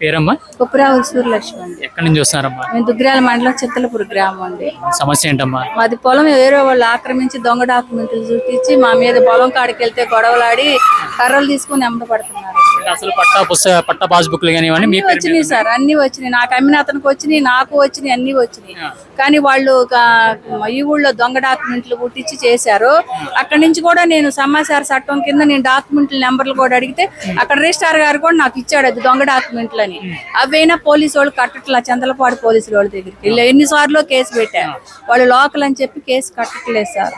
పేరమ్మా? కుప్పరావుల సూర్యలక్ష్మి అండి. ఎక్కడి నుంచి వస్తున్నారమ్మా? మేము దుగ్గిరాల మండలం చిత్తలపూర్ గ్రామం అండి. సమస్య ఏంటమ్మా? మాది పొలం వేరే వాళ్ళు ఆక్రమించి దొంగ డాక్యుమెంట్లు చూపించి మా మీద పొలం కాడికి వెళ్తే గొడవలాడి కర్రలు తీసుకుని అంటే అసలు పట్టా పుస్తక పట్టా పాస్బుక్లు కానీ ఇవన్నీ మీ అన్ని పేరు మీద వచ్చినాయి సార్ అన్ని వచ్చినాయి. నాకు అమ్మిన అతనికి వచ్చినాయి నాకు వచ్చినాయి అన్ని వచ్చినాయి. కానీ వాళ్ళు ఒక ఈ ఊళ్ళో దొంగ డాక్యుమెంట్లు పుట్టించి చేశారు. అక్కడి నుంచి కూడా నేను సమాచార చట్టం కింద నేను డాక్యుమెంట్ల నెంబర్లు కూడా అడిగితే అక్కడ రిజిస్టార్ గారు కూడా నాకు ఇచ్చాడు అది దొంగ డాక్యుమెంట్లు అని అవైనా పోలీసు వాళ్ళు కట్టట్లా? చంద్రపాడు పోలీసుల వాళ్ళ దగ్గరికి వెళ్ళి ఎన్నిసార్లు కేసు పెట్టా. వాళ్ళు లోకల్ అని చెప్పి కేసు కట్టట్లేదు సార్.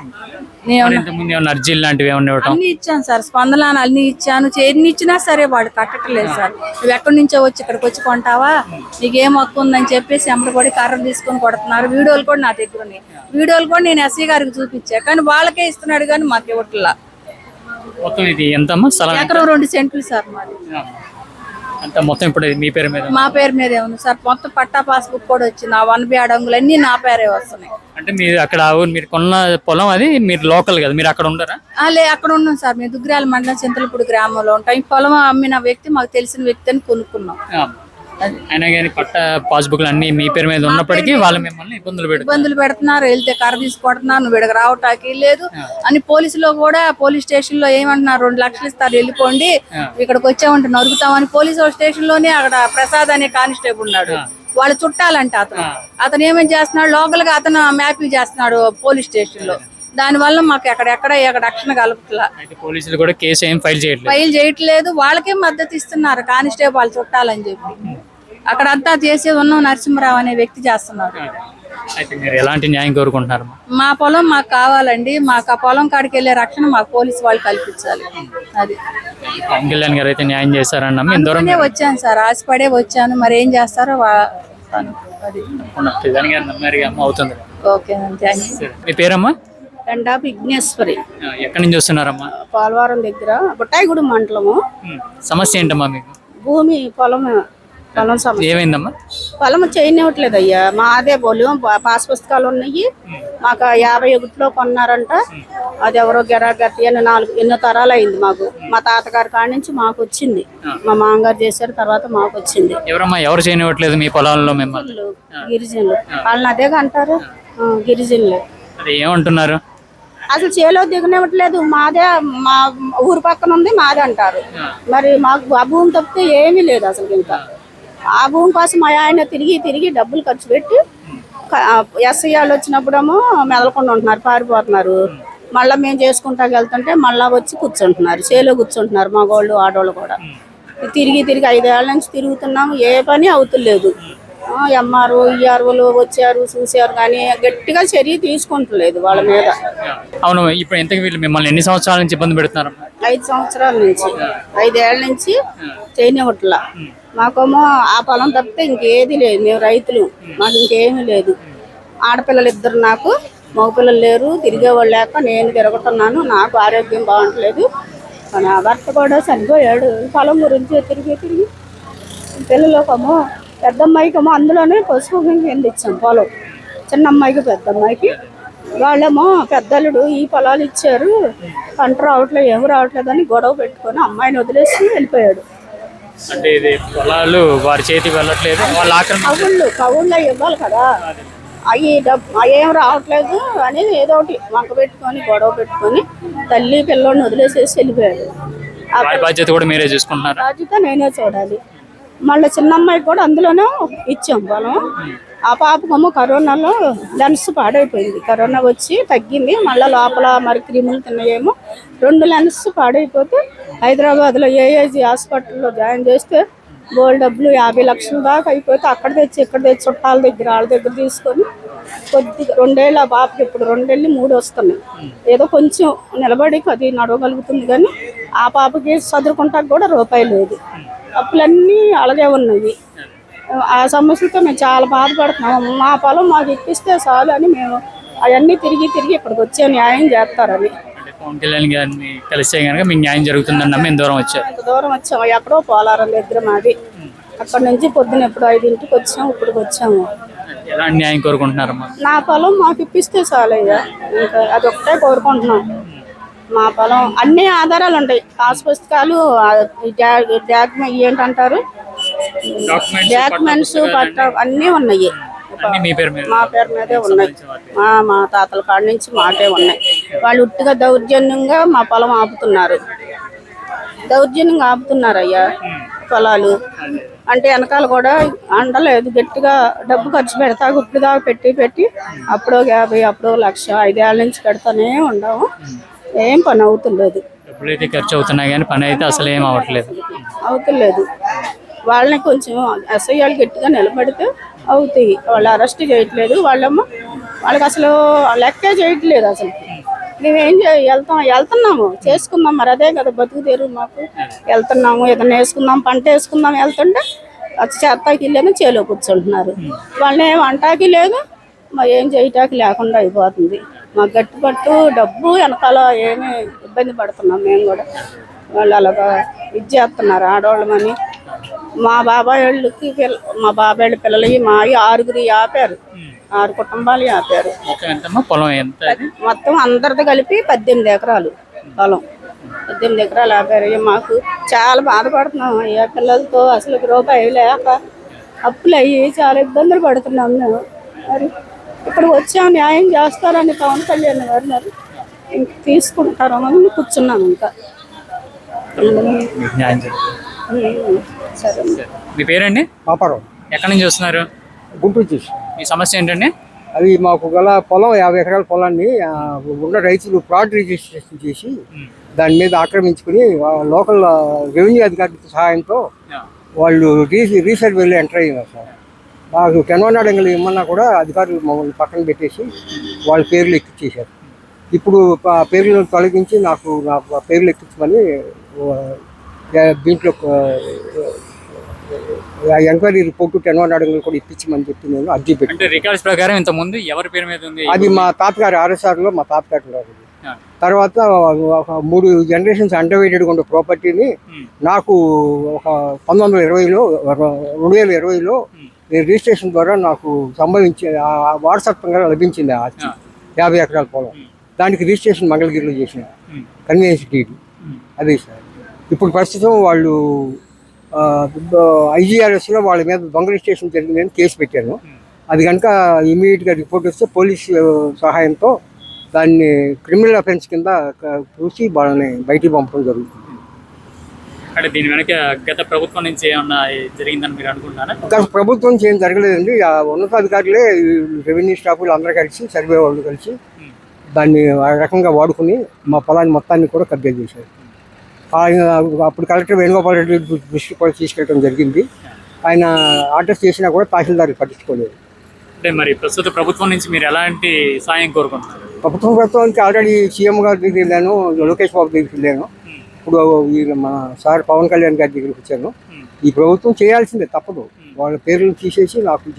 నేను ఇంతకుముందు అర్జీలు లాంటివి ఏమన్నా ఇవ్వటం? అన్ని ఇచ్చాను సార్. స్పందనాలు అన్ని ఇచ్చాను. చే- ఎన్ని ఇచ్చినా సరే వాడు కట్టట్లేదు సార్. నువ్వు ఎక్కడి నుంచో వచ్చి ఇక్కడికి వచ్చి కొంటావా? నీకేం ఉందని చెప్పేసి ఎంబడపడి కర్ర తీసుకొని కొడుతున్నారు. వీడియోలు కూడా నా దగ్గర ఉన్నాయి. వీడియోలు కూడా నేను ఎస్సీ గారికి చూపించా. కానీ వాళ్ళకే ఇస్తున్నాడు కానీ మాకు ఇవ్వట్లా. మొత్తం ఇది ఎంతమ్మా? స్థలం ఎంత? ఎకరం రెండు సెంట్లు సార్ మాది. అంత మొత్తం ఇప్పుడు మీ పేరు మీద మా పేరు మీదే ఉంది సార్. మొత్తం పట్టా పాస్బుక్ కూడా వచ్చింది. ఆ వన్ బి అడంగులు అన్ని నా పేరే వస్తున్నాయి. అంటే మీరు అక్కడ ఆ ఊరు మీరు కొన్న పొలం అది మీరు లోకల్ కదా మీరు అక్కడ ఉండరా? ఆ, లే అక్కడ ఉన్నాం సార్. మేము దుగ్గిరాల మండలం చింతలపూడి గ్రామంలో ఉంటాం. ఈ పొలం అమ్మిన వ్యక్తి మాకు తెలిసిన వ్యక్తి అని కొనుక్కున్నాం. అయినా కానీ పట్టా పాస్బుక్లు అన్ని మీ పేరు మీద ఉన్నప్పటికీ వాళ్ళు మిమ్మల్ని ఇబ్బందులు పెడతారు ఇబ్బందులు పెడుతున్నారు వెళ్తే కర్ర తీసుకొడుతున్నారు నువ్వు ఇక్కడికి రావటానికి లేదు. అని పోలీసులో కూడా పోలీస్ స్టేషన్లో ఏమంటున్నారు రెండు లక్షలు ఇస్తారు వెళ్ళిపోండి ఇక్కడికి వచ్చామంటే నరుకుతామని. పోలీసు స్టేషన్లోనే అక్కడ ప్రసాద్ అనే కానిస్టేబుల్ ఉన్నాడు. వాళ్ళు చుట్టాలంట అతను. అతను ఏమేం చేస్తున్నాడు? లోకల్గా అతను మ్యాపింగ్ చేస్తున్నాడు పోలీస్ స్టేషన్లో దాని వల్ల మాకు ఎక్కడెక్కడ ఎక్కడ రక్షణ కలుపుట్లా. అయితే పోలీసులు కూడా కేసు ఏం ఫైల్ చేయట్లేదు. ఫైల్ చేయట్లేదు. వాళ్ళకే మద్దతు ఇస్తున్నారు కానిస్టేబుల్ వాళ్ళు చుట్టాలని చెప్పి. అక్కడంతా చేసి ఉన్నాం నరసింహరావు అనే వ్యక్తి చేస్తున్నారు. అయితే మీరు ఎలాంటి న్యాయం కోరుకుంటున్నారు? మా పొలం మాకు కావాలండి. మాకు ఆ పొలం కాడికి వెళ్ళే రక్షణ మాకు పోలీసు వాళ్ళు కల్పించాలి. అది. పవన్ కళ్యాణ్ గారు అయితే న్యాయం చేశారని నమ్మి ఇంత దూరం అందుకనే వచ్చాను సార్. ఆశపడే వచ్చాను. మరి ఏం చేస్తారో వా- అది. ఉన్న ప్రధాని గారు నమ్మారు అమ్మ అవుతుంది. Okay thank you. సరే. మీ పేరమ్మా? రెండా విఘ్నేశ్వరి. ఆ, ఎక్కడి నుంచి వస్తున్నారమ్మా? పోలవరం దగ్గర బుట్టాయిగూడెం మండలము. ఉమ్. సమస్య ఏంటమ్మా మీకు? భూమి పొలం పొలం సమస్య. ఏమైందమ్మా? పొలం చేయనివ్వట్లేదు అయ్యా. మాదే పొలం పా- పాస్ పుస్తకాలు ఉన్నాయి. మాకు యాభై ఒకటిలో కొన్నారంట. అది ఎవరో గెరా గట్టి అని నాలుగు ఎన్నో తరాలు అయింది మాకు. మా తాతగారి కాడి నుంచి మాకు వచ్చింది. మా మామగారు చేశారు తర్వాత మాకు వచ్చింది. ఎవరమ్మా? ఎవరు చేయనివ్వట్లేదు మీ పొలాల్లో మిమ్మల్ని? గిరిజనులు వాళ్ళని అదేగా అంటారు గిరిజనులు. ఏమంటున్నారు? అసలు చేలో దిగనివ్వట్లేదు. మాదే మా ఊరు పక్కన ఉంది మాదే అంటారు. మరి మాకు ఆ భూమి తప్పితే ఏమీ లేదు అసలు ఇంకా. ఆ భూమి కోసం మా ఆయన తిరిగి తిరిగి డబ్బులు ఖర్చు పెట్టి ఎస్ఐ వాళ్ళు వచ్చినప్పుడేమో మెదలకుండా ఉంటున్నారు పారిపోతున్నారు. మళ్ళీ మేము చేసుకుంటాకి వెళ్తుంటే మళ్ళీ వచ్చి కూర్చుంటున్నారు చేలో కూర్చుంటున్నారు మగవాళ్ళు ఆడవాళ్ళు కూడా. తిరిగి తిరిగి ఐదేళ్ళ నుంచి తిరుగుతున్నాము ఏ పని అవుతులేదు. ఎంఆర్ఓ ఈఆర్ఓలు వచ్చారు చూశారు కానీ గట్టిగా చర్య తీసుకుంటలేదు వాళ్ళ మీద. అవును ఇప్పుడు వీళ్ళు మిమ్మల్ని ఎన్ని సంవత్సరాల నుంచి ఇబ్బంది పెడుతున్నారమ్మా ఐదు సంవత్సరాల నుంచి ఐదేళ్ళ నుంచి చేయనివ్వట్లా. మాకేమో ఆ పొలం తప్పితే ఇంకేది లేదు. మేము రైతులు. మాకు ఇంకేమీ లేదు. ఆడపిల్లలు ఇద్దరు నాకు మగపిల్లలు లేరు. తిరిగేవాళ్ళు లేక నేను తిరుగుతున్నాను. నాకు ఆరోగ్యం బాగుంటలేదు. మన భర్త కూడా చనిపోయాడు. పొలం గురించి తిరిగి తిరిగి. పిల్లలకేమో పెద్ద అమ్మాయికేమో అందులోనే పసుపు కింద ఇచ్చాం పొలం. చిన్న అమ్మాయికి పెద్ద అమ్మాయికి వాళ్ళేమో పెద్దలుడు ఈ పొలాలు ఇచ్చారు. పంట రావట్లేదు ఏమి రావట్లేదు అని గొడవ పెట్టుకొని అమ్మాయిని వదిలేసి వెళ్ళిపోయాడు. అంటే ఇది పొలాలు వారి చేతికి వెళ్ళట్లేదు వాళ్ళు ఆక్రమణ కవుళ్ళు ఇవ్వాలి కదా. అవి డబ్బు అవి ఏం రావట్లేదు అని ఏదో ఒకటి వంక పెట్టుకొని గొడవ పెట్టుకొని తల్లి పిల్లోడిని వదిలేసేసి వెళ్ళిపోయాడు బాధ్యత కూడా మీరే చూసుకుంటున్నారు? బాధ్యత నేనే చూడాలి. మళ్ళీ చిన్న అమ్మాయికి కూడా అందులోనే ఇచ్చాం పొలం ఆ పాపకేమో కరోనాలో లెన్స్ పాడైపోయింది. కరోనా వచ్చి తగ్గింది. మళ్ళీ లోపల మరి క్రిములు తిన్నాయేమో రెండు లెన్స్ పాడైపోతే హైదరాబాద్లో ఏఏజీ హాస్పిటల్లో జాయిన్ చేస్తే గోల్డ్ డబ్బులు యాభై లక్షల దాకా అయిపోతే అక్కడ తెచ్చి ఇక్కడ తెచ్చి చుట్టాల దగ్గర వాళ్ళ దగ్గర తీసుకొని కొద్దిగా రెండేళ్ళు ఆ పాపకి ఇప్పుడు రెండేళ్ళు మూడు వస్తున్నాయి. ఏదో కొంచెం నిలబడి అది నడవగలుగుతుంది కానీ ఆ పాపకి చదువుకుంటానికి కూడా రూపాయి లేదు. అప్పులన్నీ అలాగే ఉన్నాయి ఆ సమస్యలతో మేము చాలా బాధపడుతున్నాము. మా పొలం మాకు ఇప్పిస్తే చాలు అని మేము అవన్నీ తిరిగి తిరిగి ఇక్కడికి వచ్చే న్యాయం చేస్తారని. పవన్ కళ్యాణ్ గారిని కలిస్తే కనుక మీకు న్యాయం జరుగుతుందని నమ్మి ఇంత దూరం వచ్చారు. ఇంత దూరం వచ్చాము. ఎక్కడో పోలారం దగ్గర మాది. అక్కడ నుంచి పొద్దున ఎప్పుడు ఐదింటికి వచ్చాము ఇప్పటికి వచ్చాము. ఎలాంటి న్యాయం కోరుకుంటున్నారమ్మా? నా పొలం మాకు ఇప్పిస్తే చాలయ్యా. ఇంకా అది ఒకటే కోరుకుంటున్నాం. మా పొలం అన్ని ఆధారాలు ఉంటాయి. పాస్ పుస్తకాలు ఏంటంటారు? డాక్యుమెంట్స్ పట్ట అన్నీ ఉన్నాయి. మీ పేరు మీద ఉన్నాయి. మా మా తాతల కాడ నుంచి మాకే ఉన్నాయి. వాళ్ళు ఉట్టిగా దౌర్జన్యంగా మా పొలం ఆపుతున్నారు. దౌర్జన్యంగా ఆపుతున్నారు అయ్యా పొలాలు. అంటే వెనకాల కూడా అండలేదు. గట్టిగా డబ్బు ఖర్చు పెడతా దాకా పెట్టి పెట్టి అప్పుడో యాభై అప్పుడో లక్ష ఐదేళ్ళ నుంచి పెడతానే ఉండము. ఏం పని అవుతులేదు. అయితే ఖర్చు అవుతున్నాయి కానీ పని అయితే అసలు ఏం అవ్వట్లేదు. అవుతులేదు. వాళ్ళని కొంచెం ఎస్ఐలు గట్టిగా నిలబడితే అవుతాయి. వాళ్ళు అరెస్ట్ చేయట్లేదు. వాళ్ళేమో వాళ్ళకి అసలు లెక్కే చేయట్లేదు అసలు. మేమేం చే వెళ్తాం వెళ్తున్నాము. చేసుకుందాం. మరి అదే కదా బతుకు తెరు మాకు. వెళ్తున్నాము. ఏదైనా వేసుకుందాం పంట వేసుకుందాం వెళ్తుంటే చేత్తాకి లేదు చేలో కూర్చుంటున్నారు. వాళ్ళని ఏం అంటాకి లేదు. మరి ఏం చేయటానికి లేకుండా అయిపోతుంది. మాకు గట్టిపట్టు డబ్బు వెనకాల ఏమీ ఇబ్బంది పడుతున్నాం మేము కూడా. వాళ్ళు అలాగా ఇది చేస్తున్నారు ఆడవాళ్ళమని. మా బాబాయ్ వాళ్ళకి పిల్ల మా బాబాయ్ వాళ్ళ పిల్లలకి మా ఆరుగురి ఆపారు. ఆరు కుటుంబాలు ఆపారు. మొత్తం ఎంతమ్మా? పొలం ఎంత అది? మొత్తం అందరిది కలిపి పద్దెనిమిది ఎకరాలు పొలం. పద్దెనిమిది ఎకరాలు ఆపారు. మాకు చాలా బాధపడుతున్నాం. అయ్యా పిల్లలతో అసలు రూపాయి లేక అప్పులు అయ్యి చాలా ఇబ్బందులు పడుతున్నాం మేము. మరి ఇక్కడ వచ్చాం న్యాయం చేస్తారని పవన్ కళ్యాణ్ గారు మరి తీసుకుంటారని కూర్చున్నాం ఇంకా. సరే మీ పేరండి? పాపారం ఎక్కడి నుంచి వస్తున్నారు? గుంటూరు చేసి మీ సమస్య ఏంటండి? అది మాకు గల పొలం యాభై ఎకరాల పొలాన్ని ఉన్న రైతులు ఫ్రాడ్ రిజిస్ట్రేషన్ చేసి దాని మీద ఆక్రమించుకుని లోకల్ రెవెన్యూ అధికారుల సహాయంతో వాళ్ళు రీ రీసర్వేలో ఎంటర్ అయ్యారు సార్. మాకు కెన్వనాడంగలు ఇమ్మన్నా కూడా అధికారులు మమ్మల్ని పక్కన పెట్టేసి వాళ్ళ పేర్లు ఎక్కించేశారు ఇప్పుడు ఆ పేర్లను తొలగించి నాకు నా పేర్లు ఎక్కించమని దీంట్లో ఎంక్వైరీ రిపోర్టు కెన్వనాడంగలు కూడా ఇప్పించమని చెప్పి నేను అర్జీ పెట్టి అంటే రికార్డ్స్ ప్రకారం ఇంత ముందు ఎవరి పేరు మీద ఉంది? అది మా తాతగారి ఆర్ఎస్ఆర్లో మా తాతగారు ఆ. తర్వాత ఒక మూడు జనరేషన్స్ అండర్వేటెడ్గా ఉన్న ప్రాపర్టీని. నాకు ఒక పంతొమ్మిది వందల ఇరవైలో రెండు వేల ఇరవైలో రిజిస్ట్రేషన్ ద్వారా నాకు సంబంధించి ఆ వారసత్వంగా లభించింది ఆ. యాభై ఎకరాల పొలం. దానికి రిజిస్ట్రేషన్ మంగళగిరిలో చేసిన. Convenience deed. అదే సార్. ఇప్పుడు ప్రస్తుతం వాళ్ళు ఐజీఆర్ఎస్లో వాళ్ళ మీద దొంగ రిజిస్ట్రేషన్ జరిగిందని కేసు పెట్టాను అది కనుక ఇమీడియట్గా రిపోర్ట్ వస్తే పోలీస్ సహాయంతో దాన్ని క్రిమినల్ అఫెన్స్ కింద చూసి వాళ్ళని బయటికి పంపడం జరుగుతుంది. అంటే దీని వెనక గత ప్రభుత్వం నుంచి ఏమన్నా జరిగిందని మీరు అనుకుంటున్నారా? గత ప్రభుత్వం ఏం జరగలేదండి. ఆ ఉన్నతాధికారులే రెవెన్యూ స్టాఫ్లు అందరూ కలిసి సర్వే వాళ్ళు కలిసి దాన్ని ఆ రకంగా వాడుకుని మా పొలాన్ని మొత్తాన్ని కూడా కబ్జా చేశారు. ఆయన అప్పుడు కలెక్టర్ వేణుగోపాల్ రెడ్డి దృష్టి కూడా తీసుకెళ్ళడం జరిగింది. ఆయన ఆర్డర్స్ చేసినా కూడా తహసీల్దార్ పట్టించుకోలేదు. అంటే మరి ప్రస్తుత ప్రభుత్వం నుంచి మీరు ఎలాంటి సాయం కోరుకుంటున్నారు? ప్రభుత్వం ప్రభుత్వానికి ఆల్రెడీ సీఎం గారి దగ్గరికి వెళ్ళాను లోకేష్ బాబు దగ్గరికి వెళ్ళాను. ఇప్పుడు మన సార్ పవన్ కళ్యాణ్ గారి దగ్గరికి వచ్చాను ఈ ప్రభుత్వం చేయాల్సిందే తప్పదు. వాళ్ళ పేర్లు తీసేసి నాకు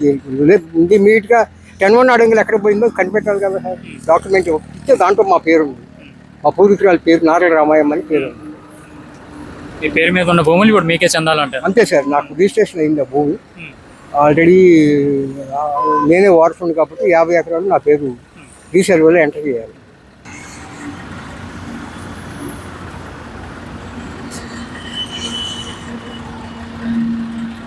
ఇమీడియట్గా టెన్ వన్ అడంగులు ఎక్కడ పోయిందో కనిపెట్టాలి కదా సార్. డాక్యుమెంట్ ఇస్తే దాంట్లో మా పేరు ఉంది. మా పూర్వీకురాల పేరు నారాయణ రామాయణం అని పేరు. మీ పేరు మీద ఉన్న భూములు ఇప్పుడు మీకే చెందాలంటారు? అంతే సార్ నాకు రిజిస్ట్రేషన్ అయింది ఆ భూమి. ఆల్రెడీ నేనే వారసుని కాబట్టి యాభై ఎకరాలు నా పేరు రీసర్వేలో ఎంటర్ చేయాలి.